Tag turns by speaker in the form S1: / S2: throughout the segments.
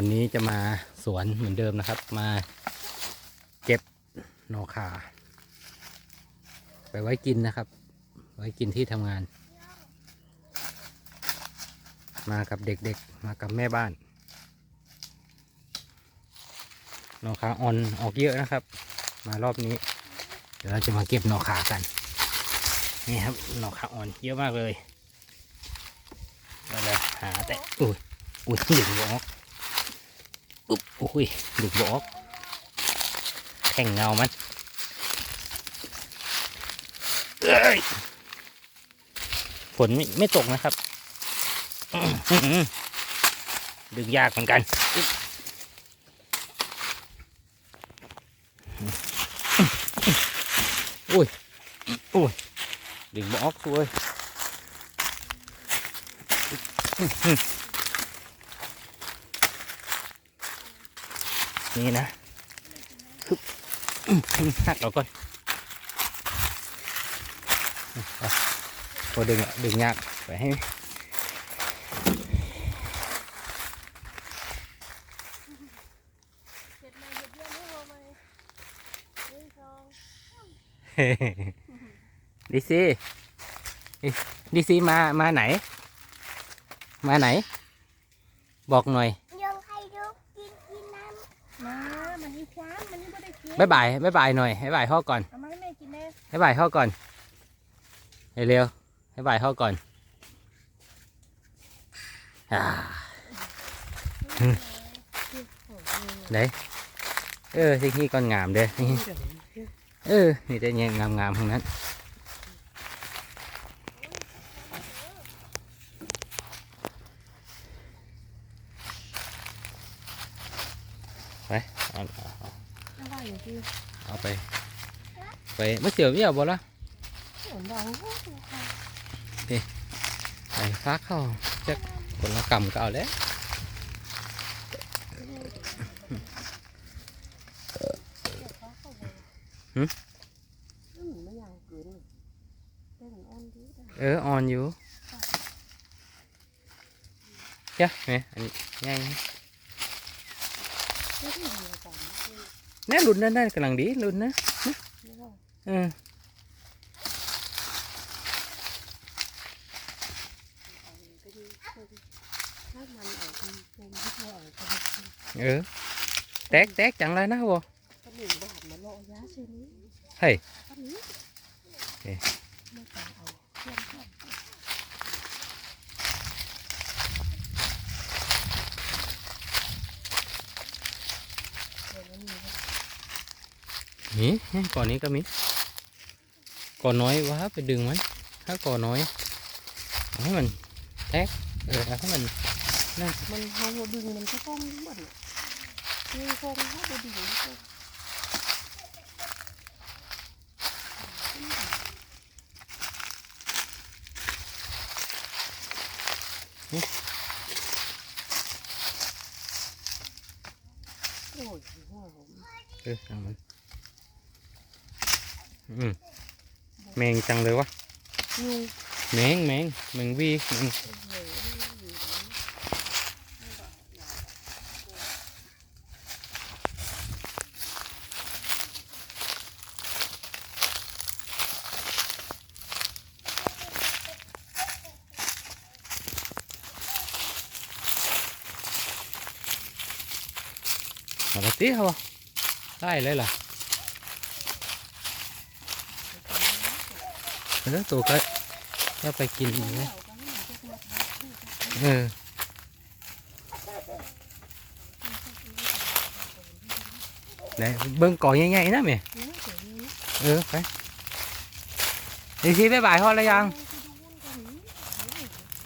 S1: วันนี้จะมาสวนเหมือนเดิมนะครับ มาเก็บหนอขาไปไว้กินนะครับ ไว้กินที่ทำงาน มากับเด็กๆ มากับแม่บ้านหนอขาอ่อนออกเยอะนะครับ มารอบนี้ เดี๋ยวเราจะมาเก็บหนอขากัน นี่ครับหนอขาอ่อนเยอะมากเลยเราเลยหาแต่อุ้ยอุ้ยดึงบออก อุ๊บอุ้ยดึงบออกแข่งเงามันเอ้ยฝนไม่ไม่ตกนะครับ ดึงยากเหมือนกัน อุ้ย อุ้ย ดึงบออกสวย นี่นะคึบหักเราก่อนเอาพอดึงอะดึงยากไปให้
S2: เห็ดมาเห็ดเยอะไม่พอไหมหนึ่งสอง
S1: ดิซี่ดิซี่มา มาไหน มาไหน บอกหน่อย
S3: ยังใครดูกินกินน้
S2: มามันนี่คว้านมันนี่ไม่ได้กิน
S1: บ๊ายบายบ๊ายบายหน่อยบ๊ายบายพ่อก่อน
S2: เอามาให้แม่กินแน่
S1: บ๊ายบายพ่อก่อนเร็วๆบ๊ายบายพ่อก่อนอ่าไหนเออที่นี่ก่อนงามเด้อนี่เออนี่แต่เนี่ยงามๆทั้งนั้นไปเอา เอาเอา
S2: ไม่ว่าอย่างที่
S1: เอาไป ไปไม่เสียวไม่เอาบ่ละ
S2: เหมือนเราโอ้โหค่ะ
S1: ไปฟักเข้าจะคนละกำก็เอาแล้ว
S2: อืมไม่อยากเกินเต้นอ่อนดีได้
S1: เอออ่อนอยู่จ้ะแม่อันนี้ง่าย
S2: ไม่ได้ดีกว่า
S1: แน่นนั้นได้กำลังดีรุ่นนะเออ
S2: เป็นเป็นที่เราออ
S1: แตกแตกจังเลยนะบ่
S2: ก็หนึ่งบาทมาโลยาชื่อนี้
S1: เฮ้ย
S2: นนี้
S1: เอ๊ะ
S2: ไม่ต้องเอาเครื่องทอด
S1: นี่ก่อนนี้ก็มีก่อนน้อยวะไปดึงมันถ้าก่อนน้อยเอาให้มันแตกเออเอาให้มัน
S2: มันเอาดึงมันก็ต้องเหมือนมีคงเขาไปดึงก็โอ้ยหัวผม
S1: เออเอามัน อืมแมงจังเลยวะ
S2: ยุง
S1: แมงแมงแมงวีแมงมาละตีเขาได้เลยล่ะ เออตัวก็ก็ไปกินอีกนะเออไหนเบิ้งก่อใหญ่ๆนะเมียเออไปดีซีบ๊ายบายพ่อแล้วยัง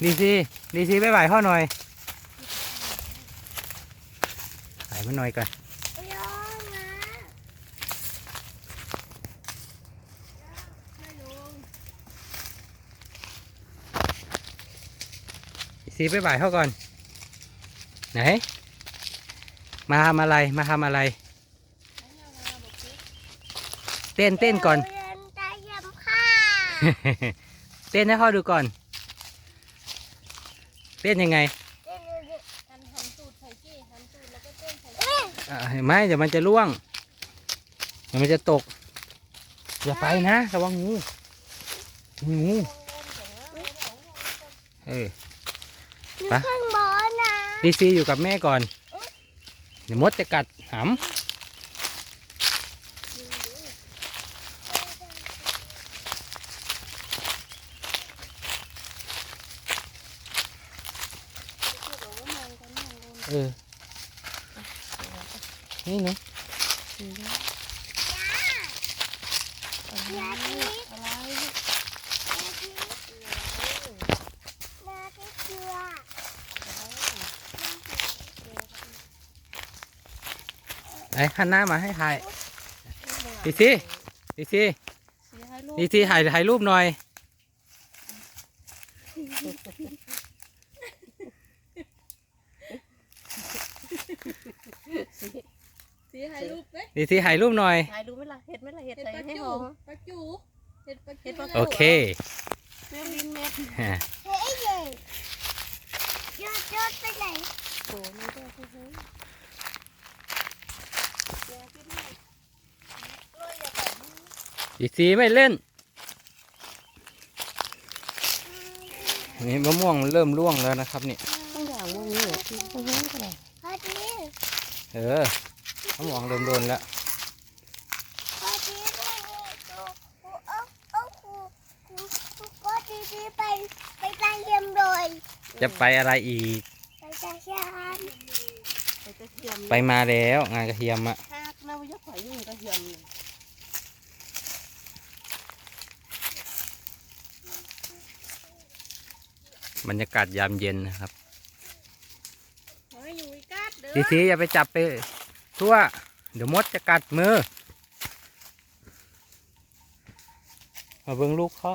S1: ดีซีดีซีบ๊ายบายพ่อหน่อยถ่มันหน่อยกันำ
S3: ย้อนมา
S1: ซีไปบ่ายเขาก่อน ไหน มาทำอะไรมาทำอะไร เต้นเต้นก่อน
S3: เรียนตาเยี่ยมค่ะ
S1: เต้นให้พ่อดูก่อน เต้นยังไง
S3: เต้นดูดิ
S2: กันหันตูดใส่กี้หันตูด
S1: อ่าเห็นไหมเดี๋ยวมันจะล่วง เดี๋ยวมันจะตก อย่าไปนะ ระวังงูมีงู เออ
S3: อยู่
S1: ไป
S3: ข้างบนนะ
S1: ดีซีอยู่กับแม่ก่อนเดี๋ยวมดจะกัดหำเออนี่หนู
S3: ยาทิพย์
S2: อะไร
S3: ยาทิพย์ยาทิพย์เกลือ
S1: ไหนหันหน้ามาให้ถ่ายดีซีดีซี
S2: สีให้ลูก
S1: ดีซีถ่ายถ่ายรูปหน่อย
S2: สีให้ลูกเว้ย
S1: ดีซีถ่ายรูปหน่อย
S2: ถ่ายดูไหมล่ะเห็ดไหมล่ะเห็ด
S4: เห็ด
S2: ใส่
S4: ปลา
S2: ให้
S4: จู
S2: หอม
S4: ปลาจูเห็ดปลา
S2: เห็
S4: จู
S2: ดปลาจู
S1: โอเค
S2: แม่ลินเม็ด
S1: ฮะ
S3: เฮ้ยเด็กยอดยอดไปไหน
S2: โอ้นี่ก็คือเฮ้ย
S1: ดีซีไม่เล่นนี่มะม่วงมันเริ่มร่วงแล้วนะครับนี่
S2: ต้องด่างว่างี้เหรอที่ต้องแห้งก็ได้
S3: พอดี
S1: เออมะม่วงเริ่มโดนแล้ว
S3: พอดีเลยครูครูเอาเอาครูครูครูก็ดีดีไปไปตางเยี่ยมเลย
S1: จะไปอะไรอีก
S3: ไปตางยาม
S2: ไปกระเทียม
S1: ไปมาแล้วงานกระเทียมอะ
S2: หากเราจะข่อยยุ่งกระเทียม
S1: บรรยากาศยามเย็นนะครับ
S4: ขอให้อยู่อีกัดเด้อ
S1: ดีซีอย่าไปจับไปทั่ว เดี๋ยวมดจะกัดมือ มาเบิ่งลูกเขา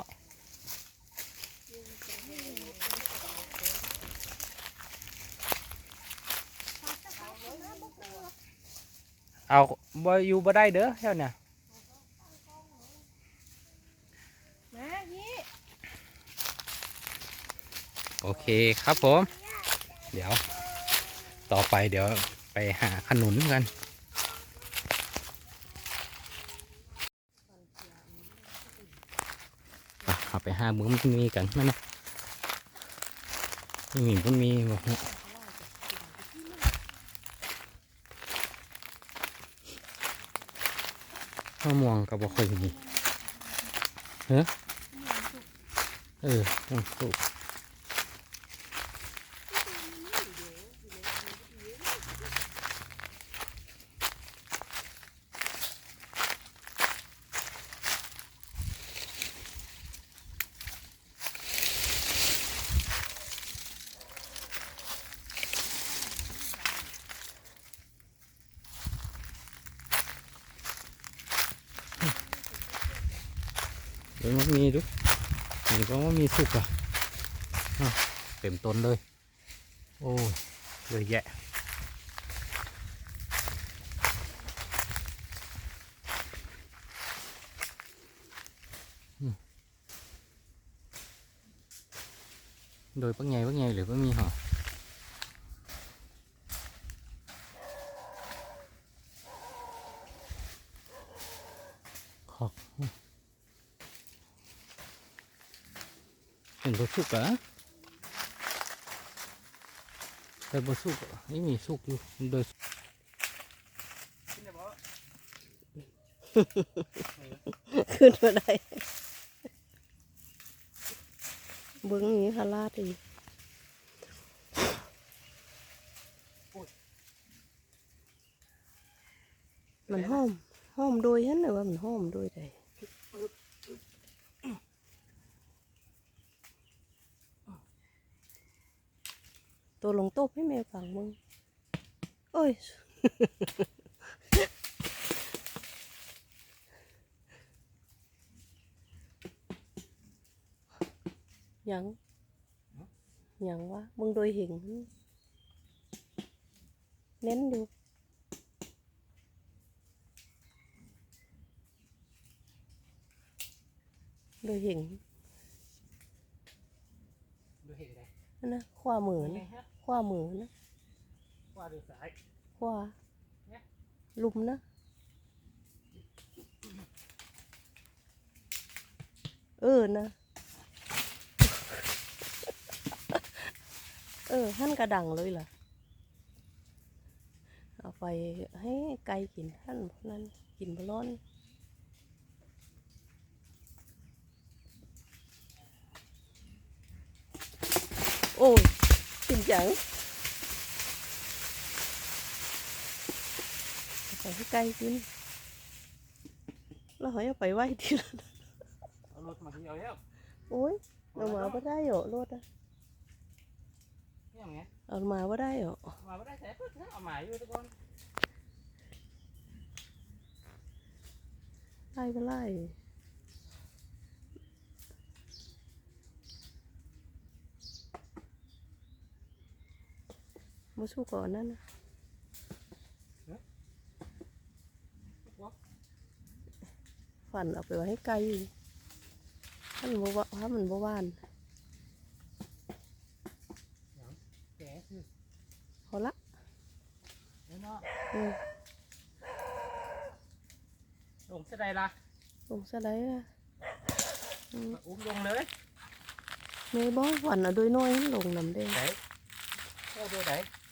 S1: เอาบ่อยู่บ่ได้เด้อแถวเนี่ย
S4: มานี่
S1: โอเคครับผม เดี๋ยว ต่อไปเดี๋ยวไปหาขนุนกันไปเอาไปหาเมืองมันมีกันนั่นนะนี่มีมันมีบอกเนี่ยมะม่วงกับบ่ค่อยมีเฮ้เออม่วงสุก เดี๋ยวมันมีดูนี่ก็ว่มีสุกอะเต็มต้นเลย โอ้ยเยอะแยะโดยปักใหญ่ปักใหญ่หรือปักมีหรอขอบ เห็นบสุกอะแต่บสุกนี่มีสุกอยู่โดย
S2: ขึ้นมาได้เบิ้งนี้ฮาลาดอีกมันหอมหอมโดยฮันเลยว่ามันหอมโดยใด ตัวลงโต๊ะให้แม่ฟังมึงโอ้ย ยัง ยังวะมึงโดยเห็นเน้นอยู่โดยเห็น
S1: ดูเห็นอะไร
S2: นะขวามือนะขวามือนะ
S1: ว่าดูสาย
S2: ขวาลุมนะเออนะเออหั่นกระดังเลยล่ะเอาไปให้ไก่กินหั่นนั้นกินบอน โอ้ยกินจังเอาไปให้ไก่กินแล้วหอยเอาไปไว้ที่ละ
S1: เอารถมาที่เอาแล้ว
S2: โอ้ยเอามาไม่ได้เหรอรถอะ
S1: เนี่ยไง
S2: เอามาไม่ได้เหรอ
S1: มาไม่ได้ใส่เพิ่งเอาหมายอยู่ทุกคน
S2: ไล่ก็ไล่ มาสู้ก่อนนั่นนะฝันเอาไปไว้ให้ไกลถ้ามันบ่ว่าถ้ามันบ่ว่าน
S1: แกคือ
S2: พ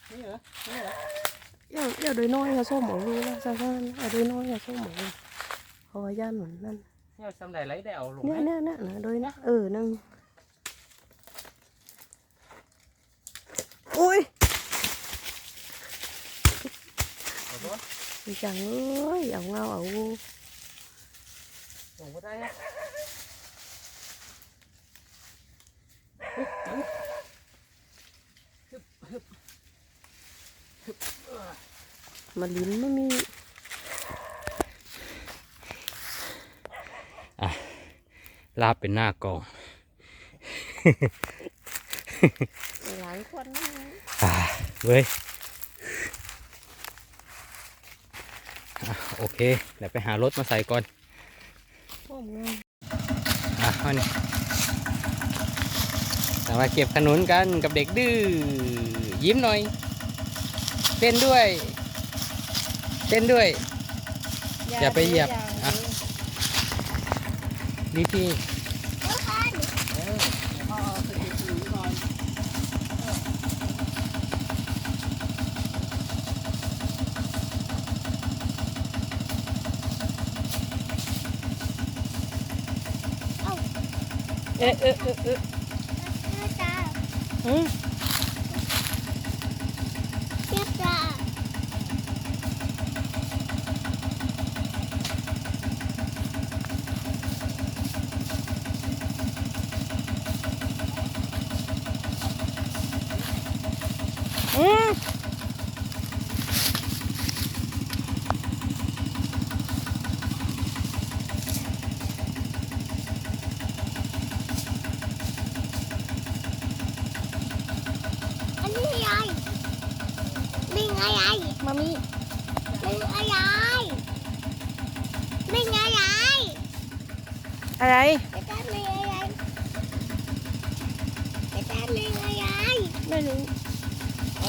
S2: อละ
S1: แล้วเนาะ
S2: อืม
S1: ลงเสยดายละ
S2: ลงซะได้อะอืม
S1: อุ้มลงเลย
S2: เมย์บอกฝันเอาด้วยน้อยให้ลงนำเด้
S1: ไหนเอาตัวไหนนี่เหรอนี่เหรอ
S2: อย่าอย่าด้วยน้อยอย่าส้มหมูรู้ละซะซ่านเอาด้วยน้อยอย่าส้มหมูเพราะว่าย่านเหมือนนั่น
S1: เนี่ยทำไหนไรได้เอาลง
S2: เนี่ย
S1: ให้
S2: เนี่ยเนี่ยนะโดยนะเออนั่งโอ้ย
S1: เอาตัว
S2: ดีจังเอ้ยเอาเงาเอา
S1: ลงก็ได้นะ
S2: มาลิ้นไม่มี
S1: ลาบเป็นหน้ากอง
S2: หลายคนนะ
S1: อ่าเว้ยอะโอเคเดี๋ยวไปหารถมาใส่ก่อน
S2: โอ้งาม
S1: อะมานี่เรามาเก็บขนุนกันกับเด็กดื้อยิ้มหน่อยเต้นด้วย เต้นด้วย อย่าไปเหยียบอะดีพี่
S3: ทุกคน
S2: เอ๊ะเอ๊ะเอ๊ะเอ๊ะ
S3: เจ้าจ้า
S2: อืม
S3: เจ้าจ้า
S2: อืม
S3: อันนี้อะไรลิงอะไร
S2: มามี
S3: ลิงอะไรลิ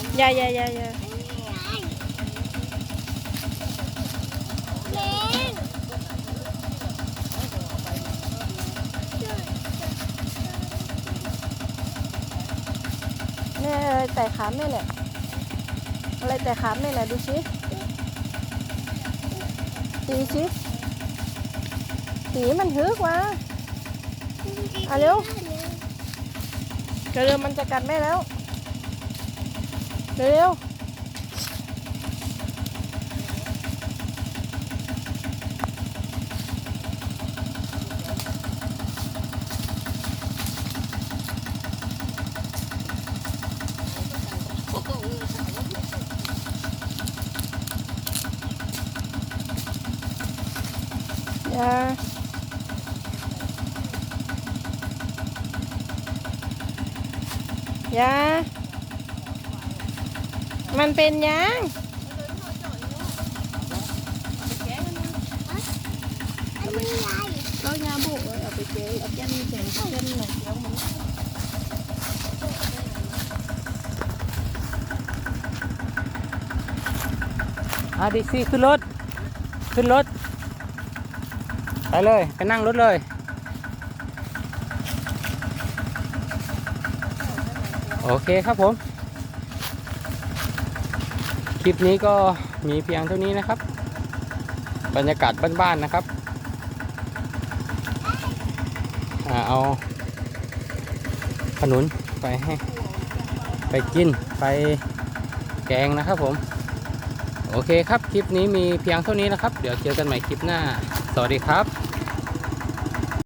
S3: งอะไร
S2: อะไร
S3: ไปตามลิงอะไรไปตามลิงอะไร
S2: ไม่รู้อย่าอย่าอย่าอย่า
S3: ลิงอะไรลิง
S2: แม่อะไรแต่ขาแม่แหละอะไรแต่ขาแม่แหละดูสิตีสิตีมันฮึกวะอะเร็วเร็วๆมันจะกัดแม่แล้ว เร็วๆอย่าอย่า มันเป็นยัง
S3: อันนี้อะไร
S2: ก็ยาบุกเอาไปเจเอาแก้มแข็งเส้นหน่อยแล้วมัน
S1: อะดิซี่ขึ้นรถ ขึ้นรถ ไปเลย ไปนั่งรถเลย โอเคครับผม ลิปนี้ก็มีเพียงเท่านี้นะครับ บรรยากาศบ้านๆนะครับอเอาขนุนไปให้ไปกินไปแกงนะครับผม โอเคครับ คลิปนี้มีเพียงเท่านี้นะครับ เดี๋ยวเจอกันใหม่คลิปหน้า สวัสดีครับ